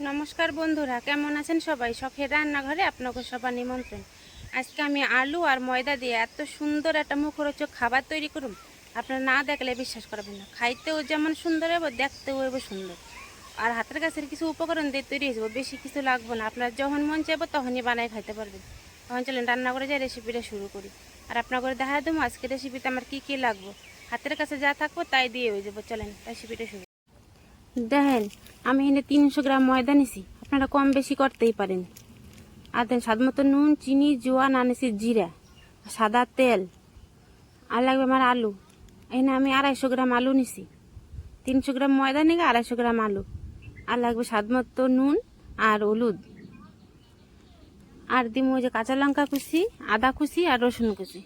নমস্কার বন্ধুরা, কেমন আছেন সবাই? শখের রান্নাঘরে আপনাকে সবার নিমন্ত্রণ। আজকে আমি আলু আর ময়দা দিয়ে এত সুন্দর একটা মুখরোচক খাবার তৈরি করুন। আপনারা না দেখলে বিশ্বাস করবেন না। খাইতেও যেমন সুন্দর হবে দেখতেও হবে সুন্দর। আর হাতের কাছের কিছু উপকরণ দিয়ে তৈরি হয়ে বেশি কিছু লাগবে না। আপনার যখন মন চাইব তখনই বানাই খাইতে পারবেন। তখন চলেন রান্না করে যাই, রেসিপিটা শুরু করি। আর আপনার করে দেখা দেবো আজকে রেসিপিতে আমার কী কী লাগবে। হাতের কাছে যা থাকব তাই দিয়ে হয়ে যাব। চলেন, রেসিপিটা শুরু দেখেন, আমি এনে তিনশো গ্রাম ময়দা নিছি। আপনারা কম বেশি করতেই পারেন। আর দেন স্বাদ মতো নুন, চিনি জোয়ান আনেছি জিরা, সাদা তেল। আর লাগবে আমার আলু। এনে আমি আড়াইশো গ্রাম আলু নিছি। তিনশো গ্রাম ময়দা নিগে, আড়াইশো গ্রাম আলু। আর লাগবে স্বাদ মতো নুন আর হলুদ। আর দিম ওই যে কাঁচা লঙ্কা কুচি, আদা কুচি আর রসুন কুচি।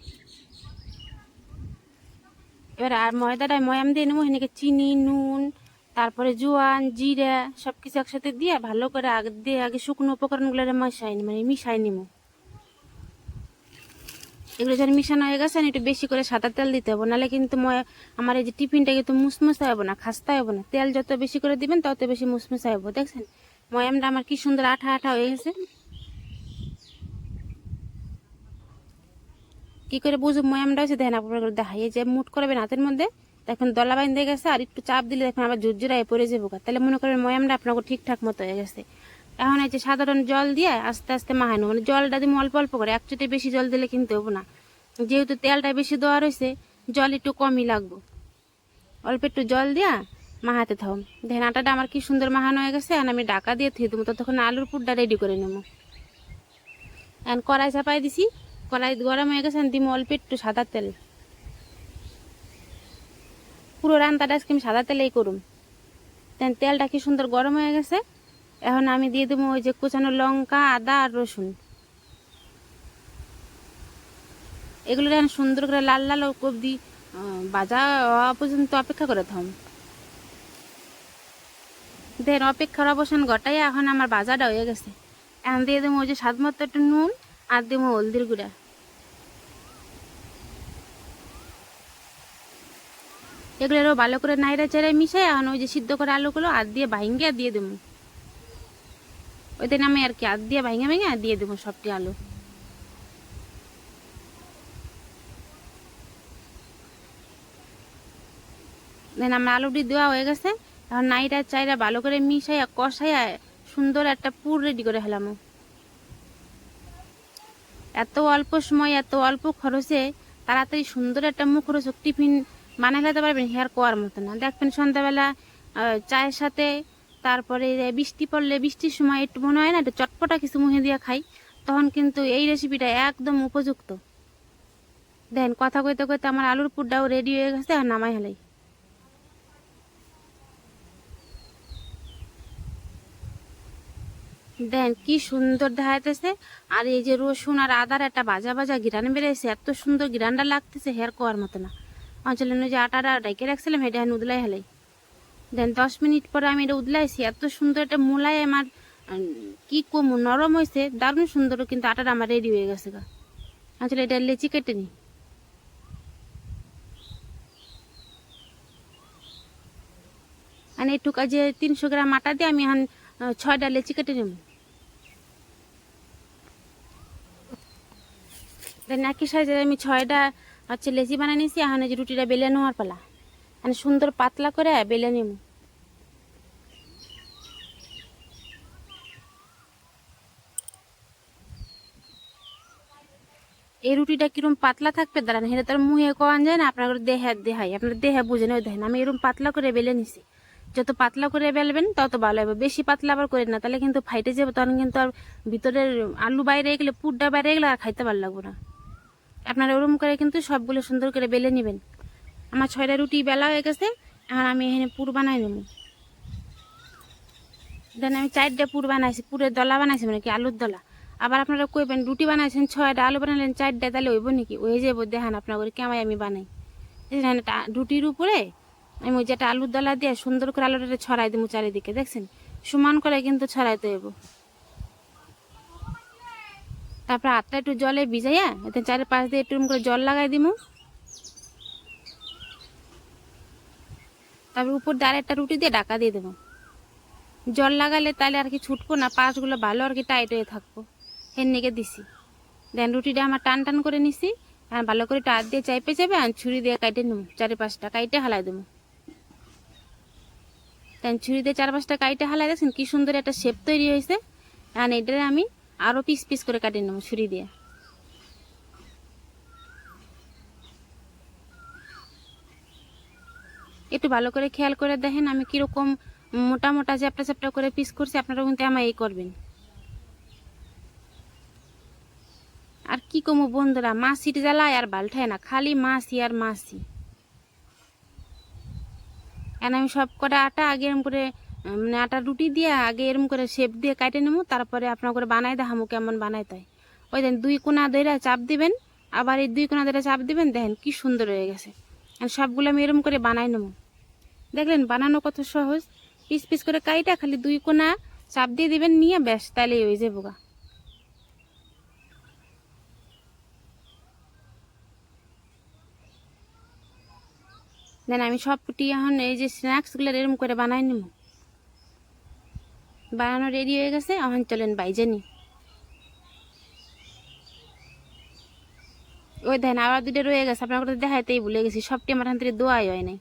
এবার আর ময়দাটা ময়াম দিয়ে নেব সেনাকে চিনি, নুন তারপরে জোয়ান, জিরা সব কিছু একসাথে দিয়ে ভালো করে আগে, দিয়ে আগে শুকনো উপকরণগুলো মিশাই নি মানে মিশাই নিব। এগুলো যখন মিশানো হয়ে গেছে, একটু বেশি করে সাদা তেল দিতে হবে, নাহলে কিন্তু আমার এই যে টিফিনটা কিন্তু মুসমুসা হবে না, খাস্তা হবে না। তেল যত বেশি করে দিবেন, তত বেশি মুসমুসা হবে, দেখছেন? ময়ামটা আমার কি সুন্দর আঠা আঠা হয়ে গেছে। কি করে বুঝব ময়ামটা হচ্ছে দেখেন আপনার দেখাই যে মুট করবেন হাতের মধ্যে দেখুন দলা বাইন্দে গেছে, আর একটু চাপ দিলে দেখুন আবার জুরজুরায় পড়ে যাব। তাহলে মনে করেন ময়ামটা আপনাকে ঠিকঠাক মতো হয়ে গেছে। এখন যে সাধারণ জল দিয়ে আস্তে আস্তে মাহানো মানে জলটা দিয়ে অল্প অল্প করে, এক চুটে বেশি জল দিলে কিন্তু হব না। যেহেতু তেলটা বেশি দেওয়া রয়েছে, জল একটু কমই লাগবো। অল্প একটু জল দিয়া মাহাতে থাকুন দেখেন আটাটা আমার কি সুন্দর মাহানো হয়ে গেছে, এখন আমি ডাকা দিয়ে থুয়ে দেবো। ততক্ষণ আলুর পুরটা রেডি করে নেব। এখন কড়াই চাপাই দিছি, কড়াই গরম হয়ে গেছে দিমো অল্প একটু সাদা তেল। পুরো রান্নাটা আজকে আমি সাদা তেলেই করুম। তেলটা কি সুন্দর গরম হয়ে গেছে, এখন আমি দিয়ে দেবো ওই যে কুচানো লঙ্কা, আদা আর রসুন। এগুলো এখন সুন্দর করে লাল লাল কবদি বাজা হওয়া পর্যন্ত অপেক্ষা করে থাম দেন অপেক্ষার অবসান ঘটাই এখন আমার বাজাটা হয়ে গেছে। এখন দিয়ে দেবো ওই যে স্বাদ মতো একটু নুন আর দেবো হলদির গুঁড়া। এগুলো ভালো করে নাইরা চেড়ে মিশাই এখন ওই যে সিদ্ধ করে আলুগুলো আর দিয়ে ভাইঙ্গে দিয়ে দেবো। ওই দিন আমি আর কি আর দিয়ে ভাইঙ্গে ভেঙে দিয়ে দেবো সবটি আলু। দেন আমার আলুটি দেওয়া হয়ে গেছে, এখন নাইরা চাইরা ভালো করে মিশাইয়া, কষাইয়া সুন্দর একটা পুর রেডি করে হেলাম এত অল্প সময়, এত অল্প খরচে তাড়াতাড়ি সুন্দর একটা মুখরোচক টিফিন বানাই খেতে পারবেন হেয়ার কোয়ার মতো না। দেখবেন সন্ধ্যাবেলা চায়ের সাথে, তারপরে বৃষ্টি পড়লে, বৃষ্টির সময় একটু মনে হয় না, একটু চটপটা কিছু মুহে দিয়ে খাই, তখন কিন্তু এই রেসিপিটা একদম উপযুক্ত। দেন কথা কইতে কইতে আমার আলুর পুরটাও রেডি হয়ে গেছে, আর নামাই হেলাই। দেন কি সুন্দর দেখাইতেছে, আর এই যে রসুন আর আদার একটা বাজা বাজা গিরান বেড়েছে এত সুন্দর গিরানটা লাগতেছে, হেয়ার কোয়ার মতো না। অঞ্চলে যে আটাটা ডাইকে রাখছিলাম এটা এখন উদলাই হেলাই। দেন দশ মিনিট পরে আমি এটা উদলাইছি, এত সুন্দর একটা মোলাই আমার কি কম, নরম হয়েছে দারুণ সুন্দর, কিন্তু আটাটা আমার রেডি হয়ে গেছে গা। আসলে এটা লেচি কেটে নি। মানে একটু যে তিনশো গ্রাম আটা দিয়ে আমি এখন ছয়টা লেচি কেটে নেব। দেন একই সাইজের আমি ছয়টা হচ্ছে লেচি বানিয়ে নিয়েছি এখন যে রুটিটা বেলে নেওয়ার পালা। মানে সুন্দর পাতলা করে বেলে নেব এই রুটিটা কিরম পাতলা থাকবে, দাঁড়ান হেরে তার মুহে কোয়ান যায় না, আপনার দেহে দেহাই, আপনার দেহে বুঝে নেই দেখেন, আমি এরকম পাতলা করে বেলে নিছি। যত পাতলা করে বেলবেন, তত ভালো হবে। বেশি পাতলা আবার করে না, তাহলে কিন্তু ফাইটে যাবে, তখন কিন্তু আর ভিতরের আলু বাইরে গেলে, পুরটা বাইরে গেলে আর খাইতে ভালো লাগবে না। আপনারা ওরম করে কিন্তু সবগুলো সুন্দর করে বেলে নেবেন। আমার ছয়টা রুটি বেলা হয়ে গেছে, এখন আমি এখানে পুর বানাই নেব। দেন আমি চারটা পুর বানাইছি, পুরের দলা বানাইছি মানে কি আলুর দলা। আবার আপনারা কইবেন, রুটি বানাইছেন, ছয়টা আলু বানাইলেন চারটা তাহলে হইব নাকি? ওই যাব দেখান আপনার করে কেমাই আমি বানাই। রুটির উপরে আমি ওই যেটা আলুর দলা দিয়ে সুন্দর করে আলুটা ছড়াই দেবো চারিদিকে, দেখছেন? সমান করে কিন্তু ছড়াইতে হইব। তারপর আটটা একটু জলে ভিজাইয়া এতে চারি পাঁচ দিয়ে একটু করে জল লাগাই দিমু। তারপর উপর দিয়ে আরেকটা রুটি দিয়ে ঢাকা দিয়ে দেবো। জল লাগালে তাহলে আর কি ছুটবো না, পাশগুলো ভালো আর কি টাইট হয়ে থাকব। হের নিকে দিছি। দেন রুটিটা আমার টান টান করে নিছি, আর ভালো করে টাত দিয়ে চাইপে যাবে আর ছুরি দিয়ে কাটে নেব চারি পাঁচটা কাইটে হালাই দেবো। দেন ছুরি দিয়ে চার পাঁচটা কাইটে হালাই দেখছেন কি সুন্দর একটা শেপ তৈরি হয়েছে। আর এটারে আমি আরও পিস পিস করে কাটিয়ে নেব ছুরি দিয়ে। একটু ভালো করে খেয়াল করে দেখেন আমি কীরকম মোটা মোটা চ্যাপটা চ্যাপটা করে পিস করছি আপনারা কিন্তু আমার এই করবেন। আর কি কমু বন্ধুরা, মাছির জ্বালায় আর বালঠায় না, খালি মাছি আর মাছি। এখন আমি সব কটা আটা আগে করে মানে আটা রুটি দিয়ে আগে এরম করে শেপ দিয়ে কাটে নেব, তারপরে আপনার করে বানাই দেখামো কেমন বানাই তাই। ওই দেন দুই কোনা দইরা চাপ দিবেন, আবার এই দুই কোনা দইরা চাপ দিবেন, দেখেন কি সুন্দর হয়ে গেছে। আর সবগুলো আমি এরম করে বানাই নেব। দেখলেন বানানো কত সহজ, পিস পিস করে কাইটা খালি দুই কোনা চাপ দিয়ে দিবেন, নিয়ে ব্যাস তাহলে হয়ে যাব গা। দেন আমি সবটি এখন এই যে স্ন্যাক্সগুলো এরম করে বানাই নিব। বানানো রেডি হয়ে গেছে এখন চলেন বাইজে নি ওই দেন আবার দুটো রয়ে গেছে আপনার কথা দেখাইতেই ভুলে গেছি, সবটি আমার হাত থেকে দোয়াই হয় নাই।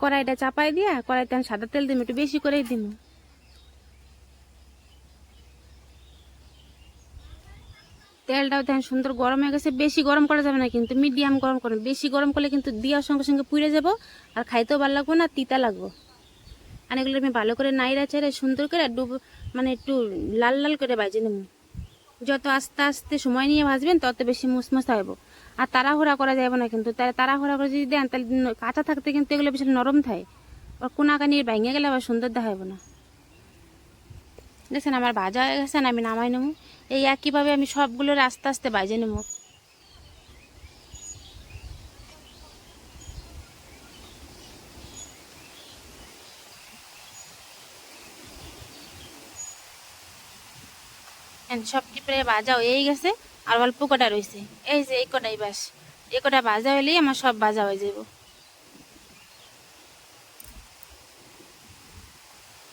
কড়াইটা চাপাই দিয়া, কড়াইতে আমি সাদা তেল দিম, একটু বেশি করেই দিম। তেলটাও দেখেন সুন্দর গরম হয়ে গেছে। বেশি গরম করা যাবে না, কিন্তু মিডিয়াম গরম করুন। বেশি গরম করলে কিন্তু দেওয়ার সঙ্গে সঙ্গে পুড়ে যাব, আর খাইতেও ভালো লাগবো না, তিতা লাগবো। আর এগুলো আমি ভালো করে নাইরা চেড়ে সুন্দর করে ডুব মানে একটু লাল লাল করে বাজে নেব। যত আস্তে আস্তে সময় নিয়ে ভাজবেন, তত বেশি মুসমুসা হইব আর তাড়াহুড়া করা যাবে না কিন্তু, তারা তাড়াহুড়া করে যদি দেন, তাহলে কাঁচা থাকতে কিন্তু এগুলো বেশি নরম থাকে। আর কোনাকানি ভেঙে গেলে আবার সুন্দর দেখাবো না। দেখছেন আমার ভাজা হয়ে গেছে, আমি নামাই নেব। এই একইভাবে আমি সবগুলোর আস্তে আস্তে বাজে নেব। সবটি প্রায় বাজা হয়েই গেছে, আর অল্প কটা রয়েছে এই যে এই কটাই বাস। এই কটা ভাজা হলেই আমার সব বাজা হয়ে যাব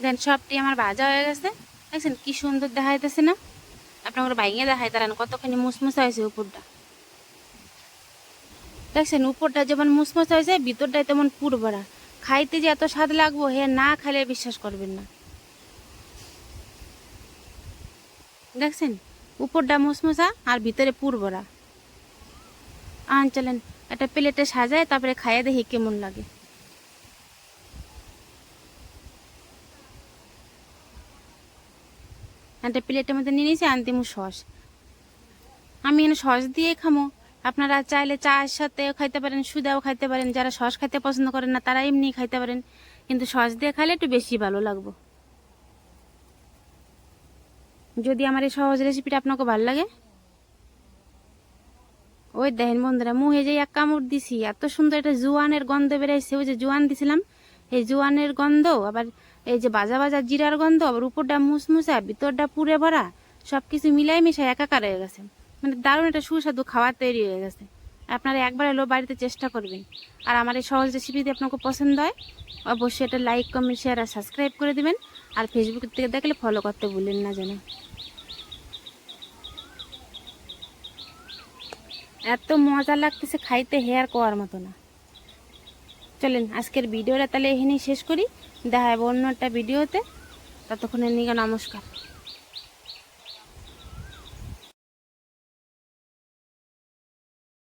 দেন সবটি আমার ভাজা হয়ে গেছে দেখছেন কি সুন্দর দেখাইতেছে না? আপনার ভাইঙে দেখাই তারান, কতখানি মুসমুসা হয়েছে উপরটা। দেখছেন, উপরটা যেমন মুসমুসা হয়েছে, ভিতরটাই তেমন পুর পুরবরা খাইতে যে এত স্বাদ লাগবো, হে, না খাইলে বিশ্বাস করবেন না। দেখছেন, উপরটা মুসমুসা আর ভিতরে পুর পুরবরা আন চলেন, একটা প্লেটে সাজায়, তারপরে খাইয়ে দেখি কেমন লাগে। একটা প্লেটের মধ্যে নিয়ে নিয়েছি আনতিমু সস। আমি এখানে সস দিয়ে খামো। আপনারা চাইলে চায়ের সাথেও খাইতে পারেন, সুদাও খাইতে পারেন। যারা সস খাইতে পছন্দ করেন না, তারা এমনি খাইতে পারেন। কিন্তু সস দিয়ে খাইলে একটু বেশি ভালো লাগবো। যদি আমার এই সহজ রেসিপিটা আপনাকে ভালো লাগে। ওই দেখেন বন্ধুরা মুহে যে এক কামড় দিছি, এত সুন্দর একটা জুয়ানের গন্ধ বেরাইছে ওই যে জুয়ান দিছিলাম, এই জুয়ানের গন্ধ, আবার এই যে বাজা বাজা জিরার গন্ধ, আবার উপরটা মুসমুসা ভিতরটা পুরে ভরা সব কিছু মিলাই মিশাই একাকার হয়ে গেছে। মানে দারুণ একটা সুস্বাদু খাবার তৈরি হয়ে গেছে। আপনারা একবার এলো বাড়িতে চেষ্টা করবেন। আর আমার এই সহজ রেসিপি যদি আপনাকে পছন্দ হয়, অবশ্যই এটা লাইক কমেন্ট শেয়ার আর সাবস্ক্রাইব করে দেবেন। আর ফেসবুক থেকে দেখলে ফলো করতে ভুলেন না যেন। এত মজা লাগতেছে খাইতে হেয়ার কোয়ার মতো না। চলেন, আজকের ভিডিওটা তাহলে এখানেই শেষ করি। দেখা হবে অন্য একটা ভিডিওতে। ততক্ষণে নিগা নমস্কার।